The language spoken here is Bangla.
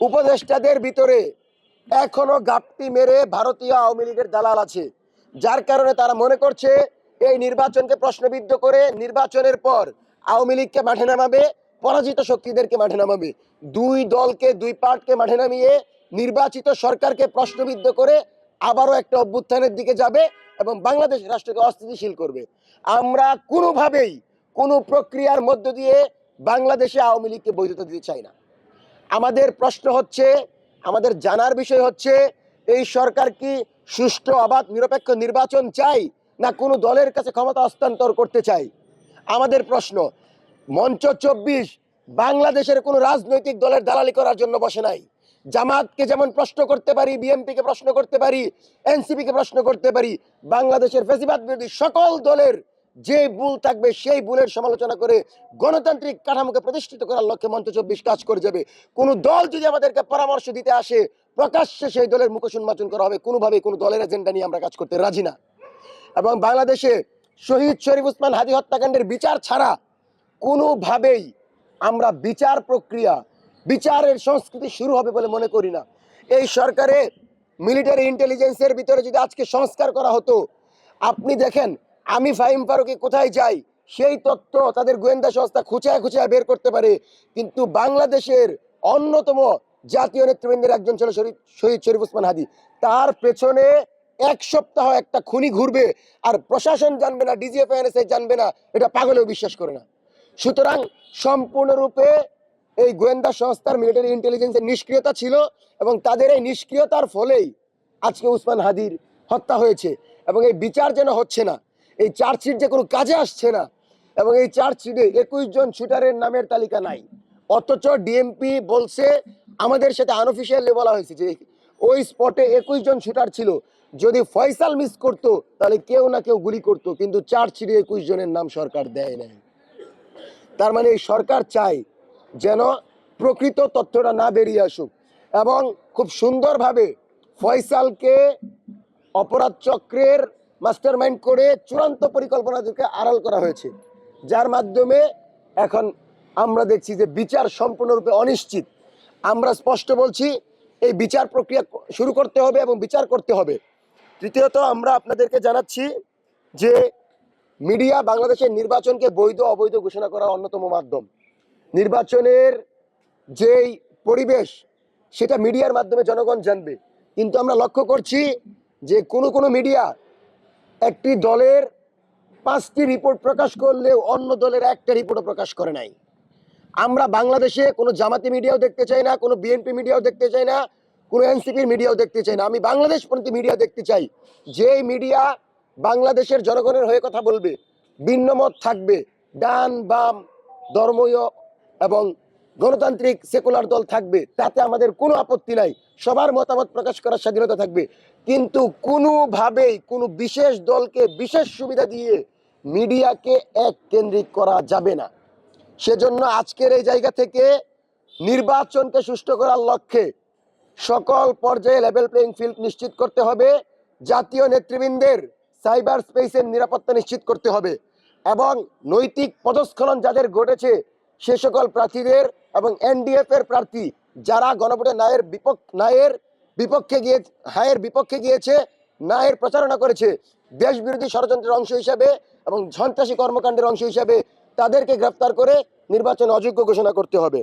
উপদেষ্টাদের ভিতরে এখনও গাপটি মেরে ভারতীয় আওয়ামী লীগের দালাল আছে। যার কারণে তারা মনে করছে এই নির্বাচনকে প্রশ্নবিদ্ধ করে নির্বাচনের পর আওয়ামী লীগকে মাঠে নামাবে, পরাজিত শক্তিদেরকে মাঠে নামাবে। দুই দলকে, দুই পার্টকে মাঠে নামিয়ে নির্বাচিত সরকারকে প্রশ্নবিদ্ধ করে আবারও একটা অভ্যুত্থানের দিকে যাবে এবং বাংলাদেশ রাষ্ট্রকে অস্থিতিশীল করবে। আমরা কোনোভাবেই কোনো প্রক্রিয়ার মধ্য দিয়ে বাংলাদেশে আওয়ামী লীগকে বৈধতা দিতে চাই না। আমাদের প্রশ্ন হচ্ছে, আমাদের জানার বিষয় হচ্ছে, এই সরকার কি সুষ্ঠু অবাধ নিরপেক্ষ নির্বাচন চাই না কোনো দলের কাছে ক্ষমতা হস্তান্তর করতে চাই আমাদের প্রশ্ন, মঞ্চ চব্বিশ বাংলাদেশের কোনো রাজনৈতিক দলের দালালি করার জন্য বসে নাই। জামাতকে যেমন প্রশ্ন করতে পারি, বিএনপিকে প্রশ্ন করতে পারি, এনসিপিকে প্রশ্ন করতে পারি, বাংলাদেশের ফেসিবাদ বিরোধী সকল দলের যে ভুল থাকবে সেই ভুলের সমালোচনা করে গণতান্ত্রিক কাঠামোকে প্রতিষ্ঠিত করার লক্ষ্যে মঞ্চ চব্বিশ কাজ করে যাবে। কোনো দল যদি আমাদেরকে পরামর্শ দিতে আসে, প্রকাশ্যে সেই দলের মুখ উন্মোচন করা হবে। কোনোভাবে কোনো দলের এজেন্ডা নিয়ে আমরা কাজ করতে রাজি না। এবং বাংলাদেশে শহীদ শরীফ উসমান হাদি হত্যাকাণ্ডের বিচার ছাড়া কোনোভাবেই আমরা বিচার প্রক্রিয়া, বিচারের সংস্কৃতি শুরু হবে বলে মনে করি না। এই সরকারে মিলিটারি ইন্টেলিজেন্সের ভিতরে যদি আজকে সংস্কার করা হতো, আপনি দেখেন আমি ফাহিম ফারুকি কোথায় যাই? সেই তথ্য তাদের গোয়েন্দা সংস্থা খুঁচায় খুঁচায় বের করতে পারে। কিন্তু বাংলাদেশের অন্যতম জাতীয় নেতৃবৃন্দের একজন ছিল শরীফ শহীদ শরীফ উসমান হাদি। তার পেছনে এক সপ্তাহ একটা খুনি ঘুরবে আর প্রশাসন জানবে না ডিজিএফআইএনএসআই জানবে না, এটা পাগলেও বিশ্বাস করে না। সুতরাং সম্পূর্ণরূপে এই গোয়েন্দা সংস্থার মিলিটারি ইন্টেলিজেন্সের নিষ্ক্রিয়তা ছিল এবং তাদের এই নিষ্ক্রিয়তার ফলেই আজকে উসমান হাদির হত্যা হয়েছে এবং এই বিচার যেন হচ্ছে না। এই চার্জশিট যে কোনো কাজে আসছে না। এবং এই চার্জশিটে একুশ জন শুটারের নামের তালিকা নাই। অথচ ডিএমপি বলছে, আমাদের সাথে আনঅফিসিয়ালি বলা হয়েছে যে, ওই স্পটে একুশ জন শুটার ছিল। যদি ফয়সাল মিস করতো, তাহলে কেউ না কেউ গুলি করতো, কিন্তু চার্জশিটে একুশ জনের নাম সরকার দেয় নাই। তার মানে এই সরকার চায় যেন প্রকৃত তথ্যটা না বেরিয়ে আসুক। এবং খুব সুন্দরভাবে ফয়সালকে অপরাধ চক্রের মাস্টারমাইন্ড করে চূড়ান্ত পরিকল্পনাদেরকে আড়াল করা হয়েছে, যার মাধ্যমে এখন আমরা দেখছি যে বিচার সম্পূর্ণরূপে অনিশ্চিত। আমরা স্পষ্ট বলছি, এই বিচার প্রক্রিয়া শুরু করতে হবে এবং বিচার করতে হবে। তৃতীয়ত, আমরা আপনাদেরকে জানাচ্ছি যে মিডিয়া বাংলাদেশের নির্বাচনকে বৈধ অবৈধ ঘোষণা করার অন্যতম মাধ্যম। নির্বাচনের যেই পরিবেশ, সেটা মিডিয়ার মাধ্যমে জনগণ জানবে। কিন্তু আমরা লক্ষ্য করছি যে কোনো কোনো মিডিয়া একটি দলের পাঁচটি রিপোর্ট প্রকাশ করলেও অন্য দলের একটা রিপোর্টও প্রকাশ করে নাই। আমরা বাংলাদেশে কোনো জামাতি মিডিয়াও দেখতে চাই না, কোনো বিএনপি মিডিয়াও দেখতে চাই না, কোনো এনসিপির মিডিয়াও দেখতে চাই না। আমি বাংলাদেশ পন্থী মিডিয়া দেখতে চাই। যেই মিডিয়া বাংলাদেশের জনগণের হয়ে কথা বলবে, ভিন্নমত থাকবে, ডান বাম, ধর্মীয় এবং গণতান্ত্রিক সেকুলার দল থাকবে, তাতে আমাদের কোনো আপত্তি নাই। সবার মতামত প্রকাশ করার স্বাধীনতা থাকবে। কিন্তু কোনোভাবেই কোনো বিশেষ দলকে বিশেষ সুবিধা দিয়ে মিডিয়াকে এক কেন্দ্রিক করা যাবে না। সেজন্য আজকের এই জায়গা থেকে নির্বাচনকে সুষ্ঠু করার লক্ষ্যে সকল পর্যায়ে লেভেল প্লেইং ফিল্ড নিশ্চিত করতে হবে। জাতীয় নেতৃবৃন্দের সাইবার স্পেসের নিরাপত্তা নিশ্চিত করতে হবে। এবং নৈতিক পদস্খলন যাদের ঘটেছে সে সকল প্রার্থীদের এবং এনডিএফ এর প্রার্থী যারা গণভোটে নায়ের বিপক্ষ নায়ের বিপক্ষে গিয়ে হায়ের বিপক্ষে গিয়েছে নায়ের প্রচারণা করেছে দেশ বিরোধী ষড়যন্ত্রের অংশ হিসাবে এবং সন্ত্রাসী কর্মকাণ্ডের অংশ হিসাবে তাদেরকে গ্রেফতার করে নির্বাচন অযোগ্য ঘোষণা করতে হবে।